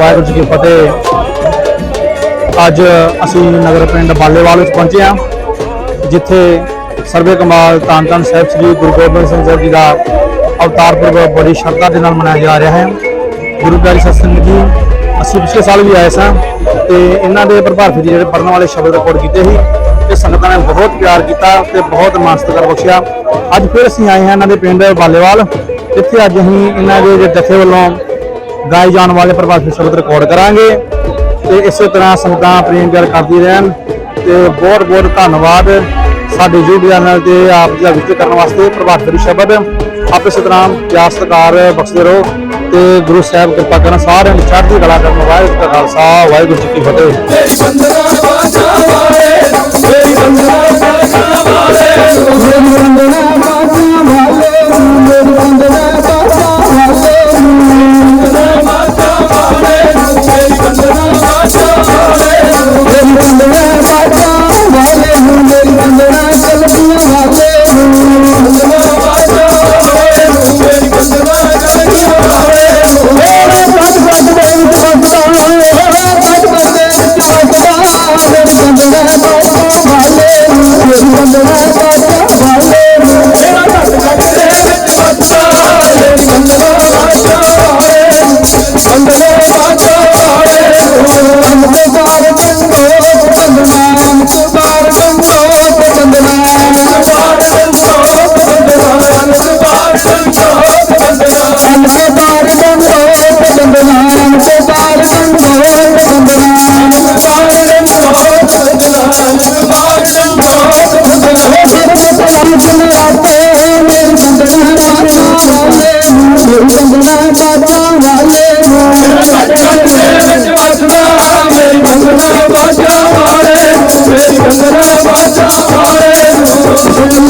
ਵਾਹਿਗੁਰੂ ਜੀ ਕੀ ਫਤਿਹ। ਅੱਜ ਅਸੀਂ ਨਗਰ ਪਿੰਡ ਬਾਲੇਵਾਲ ਵਿੱਚ ਪਹੁੰਚੇ ਹਾਂ, ਜਿੱਥੇ ਸਰਵੇ ਕਮਾਲ ਧੰਨ ਧੰਨ ਸਾਹਿਬ ਸ੍ਰੀ ਗੁਰੂ ਗੋਬਿੰਦ ਸਿੰਘ ਸਾਹਿਬ ਜੀ ਦਾ ਅਵਤਾਰ ਪੁਰਬ ਬੜੀ ਸ਼ਰਧਾ ਦੇ ਨਾਲ ਮਨਾਇਆ ਜਾ ਰਿਹਾ ਹੈ। ਗੁਰੂ ਪਿਆਰੀ ਸਤ ਸੰਗਤ ਜੀ। ਅਸੀਂ ਪਿਛਲੇ ਸਾਲ ਵੀ ਆਏ ਸਾਂ ਤੇ ਇਹਨਾਂ ਦੇ ਪ੍ਰਭਾਵ ਜੀ ਜਿਹੜੇ ਪੜਨ ਵਾਲੇ ਸ਼ਬਦ ਰਿਕਾਰਡ ਕੀਤੇ ਸੀ ਤੇ ਸੰਗਤਾਂ ਨੇ ਬਹੁਤ ਪਿਆਰ ਕੀਤਾ ਤੇ ਬਹੁਤ ਮਾਣ ਬਖਸ਼ਿਆ। ਅੱਜ ਫਿਰ ਅਸੀਂ ਆਏ ਹਾਂ ਇਹਨਾਂ ਦੇ ਪਿੰਡ ਬਾਲੇਵਾਲ। ਇੱਥੇ ਅੱਜ ਅਸੀਂ ਇਹਨਾਂ ਦੇ ਜਥੇ ਵੱਲੋਂ ਗਾਏ ਜਾਣ ਵਾਲੇ ਪ੍ਰਭਾਤ ਸ਼ਬਦ ਰਿਕਾਰਡ ਕਰਾਂਗੇ ਤੇ ਇਸੇ ਤਰ੍ਹਾਂ ਸੰਗਤਾਂ ਪ੍ਰੇਮ ਪਿਆਰ ਕਰਦੀ ਰਹਿਣ ਤੇ ਬਹੁਤ ਬਹੁਤ ਧੰਨਵਾਦ ਸਾਡੇ YouTube ਚੈਨਲ ਤੇ ਆਪ ਜੀ ਦਾ ਵਿਜ਼ਿਟ ਕਰਨ ਵਾਸਤੇ ਪ੍ਰਭਾਤ ਸ਼ਬਦ। ਆਪ ਇਸੇ ਤਰ੍ਹਾਂ ਪਿਆਰ ਸਤਿਕਾਰ ਬਖਸ਼ਦੇ ਰਹੋ ਤੇ ਗੁਰੂ ਸਾਹਿਬ ਕਿਰਪਾ ਕਰਨ ਸਾਰਿਆਂ ਨੂੰ ਚੜ੍ਹਦੀ ਕਲਾ ਕਰਨ ਵਾਹਿਗੁਰੂ ਜੀ ਕਾ ਖਾਲਸਾ, ਵਾਹਿਗੁਰੂ ਜੀ ਕੀ ਫਤਿਹ। Santa Lord.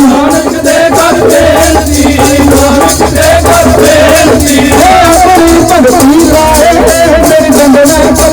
ਨਾਨਕ ਦੇ ਕਰ ਬੇਨਤੀ ਨਾਨਕ ਦੇ ਕਰ ਬੇਨਤੀ ਆਪਣੀ ਭਗਤੀ ਲਾਏ ਤੇਰੀ ਬੰਦਨਾ